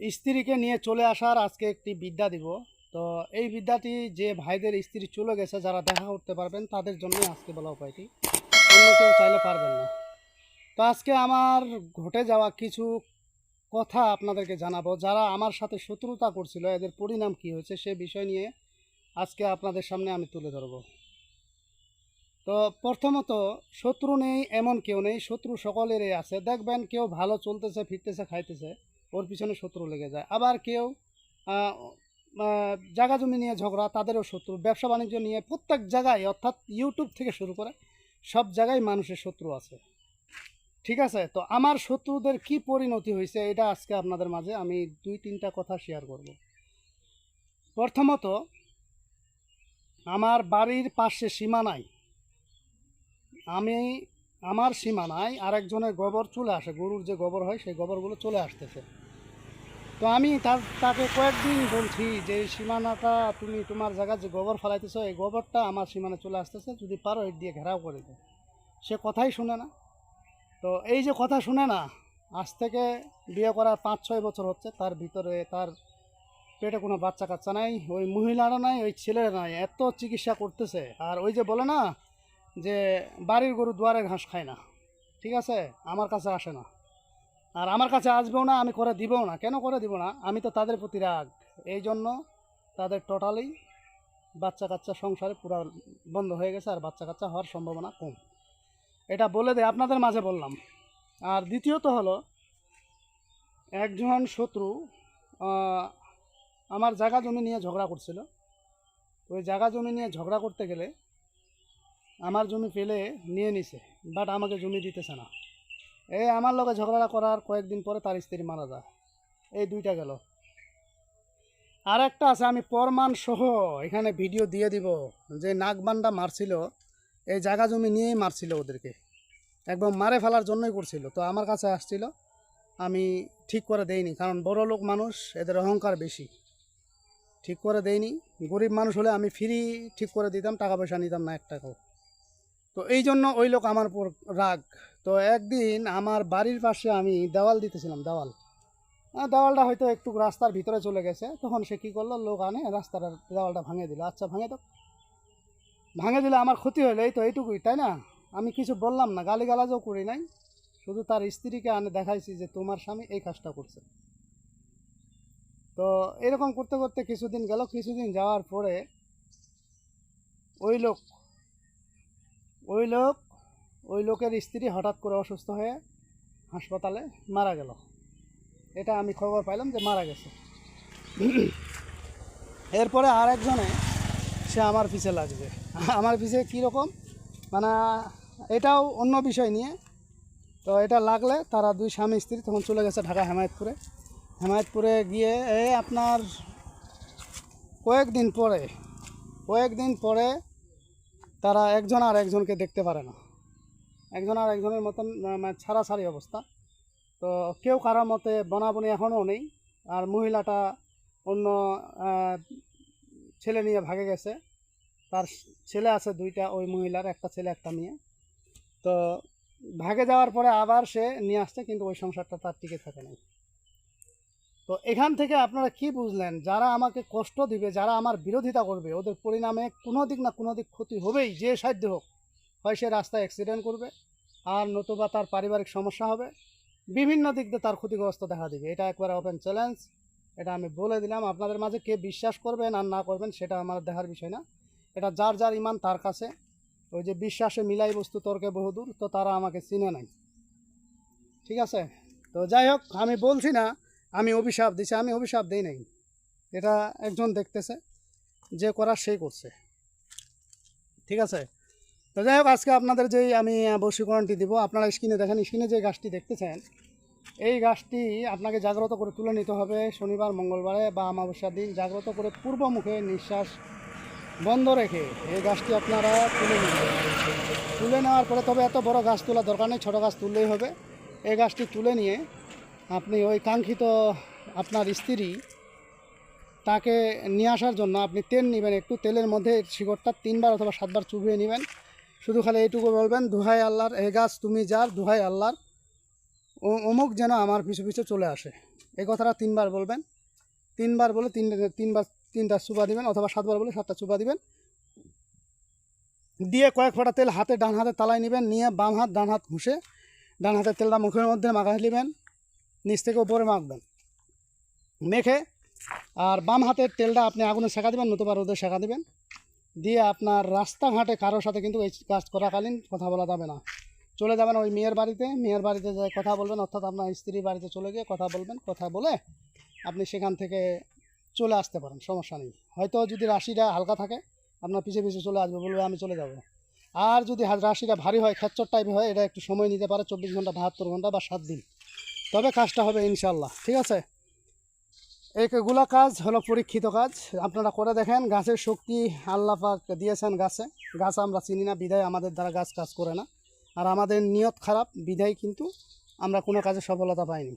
স্ত্রীকে নিয়ে চলে আসার আজকে একটি বিদ্যা দিব। তো এই বিদ্যাটি যে ভাইদের স্ত্রী চলে গেছে, যারা দেখা করতে পারবেন, তাদের জন্যই আজকে বলা উপায়টি। অন্য কেউ চাইলে পারবেন না। তো আজকে আমার ঘটে যাওয়া কিছু কথা আপনাদেরকে জানাব। যারা আমার সাথে শত্রুতা করছিল, এদের পরিণাম কি হয়েছে, সে বিষয় নিয়ে আজকে আপনাদের সামনে আমি তুলে ধরবো। তো প্রথমত, শত্রু নেই, এমন কেউ নেই, শত্রু সকলেরই আছে। দেখবেন কেউ ভালো চলতেছে, ফিরতেছে, খাইতেছে। ওর পিছনে শত্রু লেগে যায়। আবার কেউ জায়গা জমি নিয়ে ঝগড়া, তাদেরও শত্রু। ব্যবসা বাণিজ্য নিয়ে প্রত্যেক জায়গায়, অর্থাৎ ইউটিউব থেকে শুরু করে সব জায়গায় মানুষের শত্রু আছে। ঠিক আছে? তো আমার শত্রুদের কি পরিণতি হয়েছে, এটা আজকে আপনাদের মাঝে আমি দুই, তিনটা কথা শেয়ার করব। প্রথমত, আমার বাড়ির পাশে সীমানায় আমি, আমার সীমানায় আরেকজনের গোবর চলে আসে, গরুর যে গোবর হয়, সেই গোবরগুলো চলে আসতেছে। তো আমি তার তাকে কয়েকদিন বলছি যে সীমানাটা তুমি তোমার জায়গায় যে গোবর ফেলাইতেছো, এই গোবরটা আমার সীমানা চলে আসতেছে, যদি পারো এর দিয়ে ঘেরাও করে দাও। সে কথাই শুনে না। তো এই যে কথা শুনে না, আজ থেকে বিয়ে করার পাঁচ, ছয় বছর হচ্ছে, তার ভিতরে তার পেটে কোনো বাচ্চা কাচ্চা নাই, ওই মহিলারা নাই, ওই ছেলেরা নাই, এত চিকিৎসা করতেছে। আর ওই যে বলে না, যে বাড়ির গরু দুয়ারে ঘাস খায় না। ঠিক আছে? আমার কাছে আসে না। আর আমার কাছে আসবেও না, আমি করে দিবও না। কেন করে দিব না? আমি তো তাদের প্রতি রাগ। এই জন্য তাদের টোটালি বাচ্চা কাচ্চা সংসারে পুরো বন্ধ হয়ে গেছে আর বাচ্চা কাচ্চা হওয়ার সম্ভাবনা কম। এটা বলে দেয় আপনাদের মাঝে বললাম। আর দ্বিতীয়ত হলো, একজন শত্রু আমার জায়গা জমি নিয়ে ঝগড়া করছিল। ওই জায়গা জমি নিয়ে ঝগড়া করতে গেলে আমার জমি পেলে নিয়ে নিছে বাট আমাকে জমি দিতেছে না। এই আমার লগে ঝগড়া করার কয়েকদিন পরে তার স্ত্রী মারা যায়। এই দুইটা গেল। আর একটা আছে, আমি প্রমাণ সহ এখানে ভিডিও দিয়ে দিব যে নাগবান্ডা মারছিল, এই জায়গা জমি নিয়েই মারছিল ওদেরকে। একদম মারে ফেলার জন্যই করছিল। তো আমার কাছে আসছিল, আমি ঠিক করে দেইনি, কারণ বড় লোক মানুষ, এদের অহংকার বেশি। ঠিক করে দেইনি। গরিব মানুষ হলে আমি ফ্রি ঠিক করে দিতাম, টাকা পয়সা নিতাম না এক টাকাও। তো এই জন্য ওই লোক আমার উপর রাগ। তো একদিন আমার বাড়ির পাশে আমি দেওয়াল দিতেছিলাম, দেওয়াল। দেওয়ালটা হয়তো একটু রাস্তার ভিতরে চলে গেছে। তখন সে কী করল? লোক আনে, রাস্তার দেওয়ালটা ভাঙে দিল। আচ্ছা ভাঙে তো ভাঙে দিলে আমার ক্ষতি হলো, এই তো এইটুকুই, তাই না? আমি কিছু বললাম না, গালিগালাজও করি নাই। শুধু তার স্ত্রীকে আনে দেখাইছি যে তোমার স্বামী এই কাজটা করছে। তো এরকম করতে করতে কিছুদিন গেল। কিছুদিন যাওয়ার পরে ওই লোক ওই লোক, ওই লোকের স্ত্রী হঠাৎ করে অসুস্থ হয়ে হাসপাতালে মারা গেল। এটা আমি খবর পাইলাম যে মারা গেছে। এরপরে আর একজনে সে আমার পিছে লাগবে আমার পিছে কীরকম মানে এটাও অন্য বিষয় নিয়ে। তো এটা লাগলে তারা দুই স্বামী স্ত্রী তখন চলে গেছে ঢাকা হেমায়তপুরে। হেমায়তপুরে গিয়ে, এই আপনার কয়েকদিন পরে কয়েকদিন পরে তারা একজন আর একজনকে দেখতে পারে না। একজন আর একজনের মতন মানে ছাড়াছাড়ি অবস্থা। তো কেউ কারোর মতে বনাবনি এখনও নেই, আর মহিলাটা অন্য ছেলে নিয়ে ভাগে গেছে। তার ছেলে আছে দুইটা, ওই মহিলার, একটা ছেলে, একটা মেয়ে। তো ভাগে যাওয়ার পরে আবার সে নিয়ে আসছে, কিন্তু ওই সংসারটা তার টিকে থাকে নাই। তো এখান থেকে আপনারা কি বুঝলেন? যারা আমাকে কষ্ট দিবে, যারা আমার বিরোধিতা করবে, ওদের পরিণামে কোনো দিক না কোনো দিক ক্ষতি হবেই, যে সাধ্য হোক। হয় সে রাস্তায় অ্যাক্সিডেন্ট করবে, আর নতুবা তার পারিবারিক সমস্যা হবে। বিভিন্ন দিক দিয়ে তার ক্ষতিগ্রস্ত দেখা দিবে। এটা একবার ওপেন চ্যালেঞ্জ এটা আমি বলে দিলাম। আপনাদের মাঝে কে বিশ্বাস করবেন আর না করবেন, সেটা আমার দেখার বিষয় না। এটা যার যার ইমান, তার কাছে। ওই যে বিশ্বাসে মিলাই বস্তু তর্কে বহুদূর, তো তারা আমাকে চিনে নাই। ঠিক আছে? তো যাই হোক, আমি বলছি না আমি অভিশাপ দিছি আমি অভিশাপ দিই নাই। এটা একজন দেখতেছে যে করার সেই করছে। ঠিক আছে? তো যাই হোক আজকে আপনাদের যেই আমি আহ, বশীকরণটি দিব আপনারা স্ক্রিনে দেখেন স্ক্রিনে যে গাছটি দেখতেছেন এই গাছটি আপনাকে জাগ্রত করে তুলে নিতে হবে শনিবার মঙ্গলবারে বা অমাবস্যার দিন। জাগ্রত করে পূর্ব মুখে নিঃশ্বাস বন্ধ রেখে এই গাছটি আপনারা তুলে নেবেন তুলে নেওয়ার পরে তবে এত বড় গাছ তোলা দরকার নেই ছোটো গাছ তুললেই হবে। এই গাছটি তুলে নিয়ে আপনি ওই কাঙ্ক্ষিত আপনার স্ত্রী তাকে নিয়ে আসার জন্য আপনি তেল নেবেন, একটু তেলের মধ্যে শিকড়টা তিনবার অথবা সাতবার চুবিয়ে নেবেন। শুধু খালি এইটুকু বলবেন, দুহাই আল্লাহর, এ গাছ তুমি যার, দুহাই আল্লাহর। অমুক যেন আমার পিছু পিছু চলে আসে। এই কথাটা তিনবার বলবেন। তিনবার বলে তিন, তিনবার, তিনটা চুপা দিবেন অথবা সাতবার বলে সাতটা চুপা দিবেন। দিয়ে কয়েক ফোঁটা তেল হাতে, ডান হাতে তালায় নেবেন, নিয়ে বাম হাত, ডান হাত ঘুষে, ডান হাতের তেলটা মুখের মধ্যে মাখাই নেবেন। নিচ থেকে উপরে মাখবেন। মেখে আর বাম হাতের তেলটা আপনি আগুনে শেখা দেবেন, নতুবা রোদে শেখা দেবেন। দিয়ে আপনার রাস্তাঘাটে কারোর সাথে কিন্তু এই কাজ করাকালীন কথা বলা যাবে না। চলে যাবেন ওই মেয়ের বাড়িতে। মেয়ের বাড়িতে যে কথা বলবেন, অর্থাৎ আপনার স্ত্রীর বাড়িতে চলে গিয়ে কথা বলবেন, কথা বলে আপনি সেখান থেকে চলে আসতে পারেন, সমস্যা নেই। হয়তো যদি রাশিটা হালকা থাকে, আপনার পিছিয়ে পিছিয়ে চলে আসবে, বলবে আমি চলে যাব। আর যদি রাশিটা ভারী হয়, খেচ্চর টাইপের হয়, এটা একটু সময় নিতে পারে, চব্বিশ ঘণ্টা, বাহাত্তর ঘণ্টা বা সাত দিন। তবে কাজটা হবে ইনশাল্লাহ ঠিক আছে? এইগুলো কাজ হলো পরীক্ষিত কাজ। আপনারা করে দেখেন, গাছের শক্তি আল্লাপাক দিয়েছেন গাছে। গাছ আমরা চিনি না বিধায় আমাদের দ্বারা গাছ কাজ করে না। আর আমাদের নিয়ত খারাপ বিধায় কিন্তু আমরা কোনো কাজে সফলতা পাইনি।